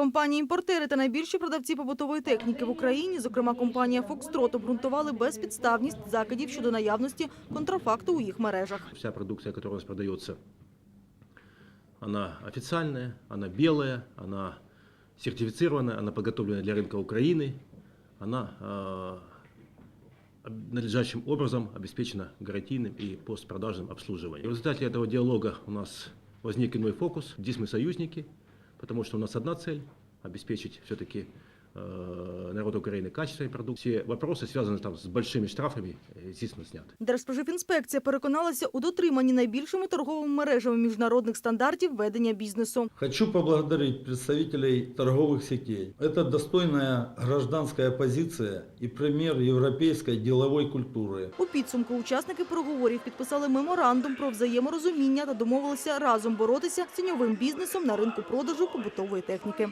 Компанії-імпортери та найбільші продавці побутової техніки в Україні, зокрема компанія «Фокстрот», обґрунтували безпідставність закидів щодо наявності контрафакту у їх мережах. Вся продукция, которая у нас продается, она официальная, она белая, она сертифицированная, она подготовлена для рынка Украины, она э, об- надлежащим образом обеспечена гарантийным и постпродажным обслуживанием. В результате этого диалога у нас возник иной фокус. Здесь мы союзники, потому что у нас одна цель – обеспечить все-таки э, народу Украины качественной продукции. Все вопросы, связанные там с большими штрафами, э, естественно, сняты. Держспоживінспекція переконалася у дотриманні найбільшими торговими мережами міжнародних стандартів ведення бізнесу. Хочу поблагодарить представителей торговых сетей. Это достойная гражданская позиция и пример европейской деловой культуры. У підсумку учасники переговорів підписали меморандум про взаєморозуміння та домовилися разом боротися з тіньовим бізнесом на ринку продажу побутової техніки.